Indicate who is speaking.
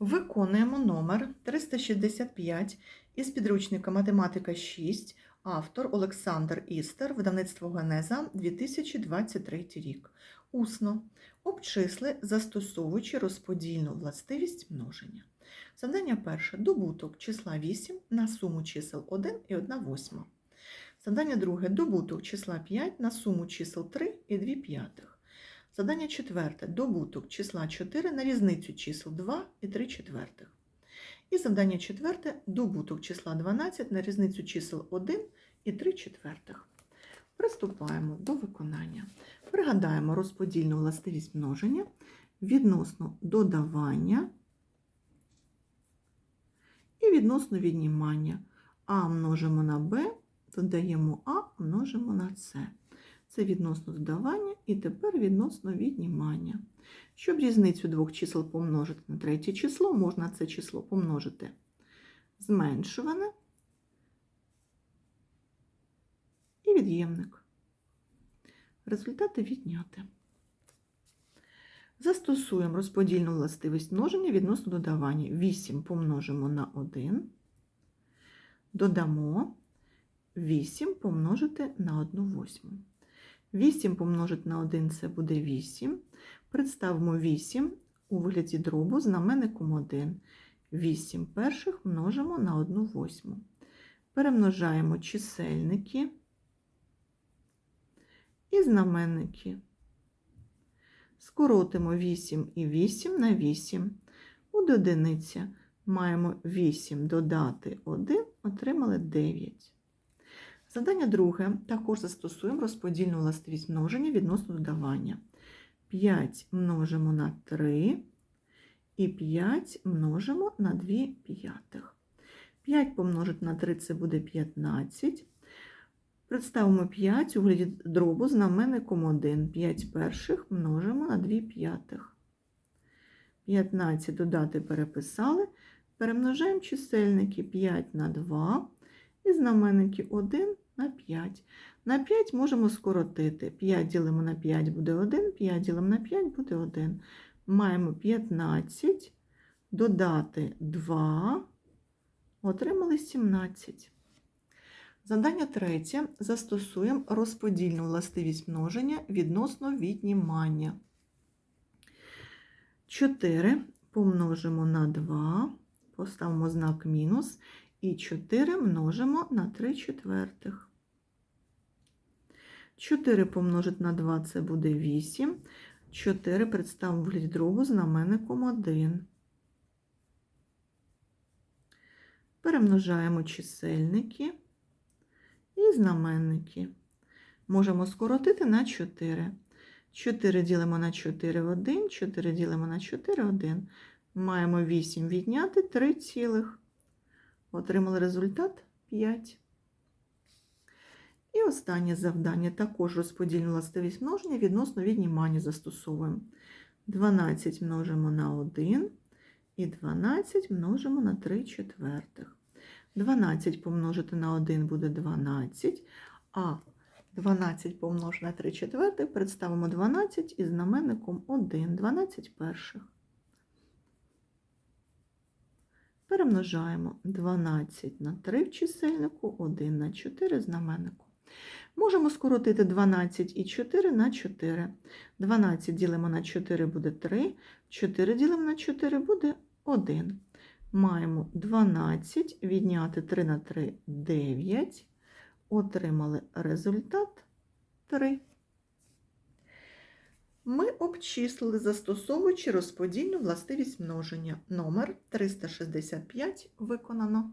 Speaker 1: Виконуємо номер 365 із підручника Математика 6, автор Олександр Істер, видавництво Генеза 2023 рік. Усно. Обчисли, застосовуючи розподільну властивість множення. Завдання перше. Добуток числа 8 на суму чисел 1 і 1 восьма. Завдання друге. Добуток числа 5 на суму чисел 3 і 2 п'ятих. Задання четверте. Добуток числа 4 на різницю чисел 2 і 3 четвертих. І завдання четверте. Добуток числа 12 на різницю чисел 1 і 3 четвертих. Приступаємо до виконання. Пригадаємо розподільну властивість множення відносно додавання і відносно віднімання. А множимо на Б, додаємо А, множимо на С. Це відносно додавання і тепер відносно віднімання. Щоб різницю двох чисел помножити на третє число, можна це число помножити зменшуване і від'ємник. Результати відняти. Застосуємо розподільну властивість множення відносно додавання. 8 помножимо на 1, додамо 8 помножити на 1 восьму. 8 помножити на 1 це буде 8. Представимо 8 у вигляді дробу знаменником 1. 8 перших множимо на 1 восьму. Перемножаємо чисельники і знаменники. Скоротимо 8 і 8 на 8. Буде одиниця. Маємо 8 додати 1, отримали 9. Завдання друге. Також застосуємо розподільну властивість множення відносно додавання. 5 множимо на 3 і 5 множимо на 2 п'ятих. 5 помножити на 3 це буде 15. Представимо 5 у вигляді дробу знаменником 1. 5 перших множимо на 2 п'ятих. 15 додати переписали. Перемножаємо чисельники 5 на 2 і знаменники 1 на 5. На 5 можемо скоротити. 5 ділимо на 5 буде 1, 5 ділимо на 5 буде 1. Маємо 15, додати 2, отримали 17. Завдання третє. Застосуємо розподільну властивість множення відносно віднімання. 4 помножимо на 2, поставимо знак мінус, і 4 множимо на 3 четвертих. 4 помножити на 2 це буде 8. 4 представимо вигляді дробу знаменником 1. Перемножаємо чисельники і знаменники. Можемо скоротити на 4. 4 ділимо на 4 1, 4 ділимо на 4 1. Маємо 8 відняти 3 цілих. Отримали результат 5. І останнє завдання також розподільну властивість множення відносно віднімання застосовуємо. 12 множимо на 1 і 12 множимо на 3 четвертих. 12 помножити на 1 буде 12, а 12 помножити на 3 четвертих представимо 12 із знаменником 1, 12 перших. Перемножаємо 12 на 3 в чисельнику, 1 на 4 знаменнику. Можемо скоротити 12 і 4 на 4. 12 ділимо на 4 буде 3, 4 ділимо на 4 буде 1. Маємо 12, відняти 3 на 3 9. Отримали результат 3. Ми обчислили, застосовуючи розподільну властивість множення. Номер 365 виконано.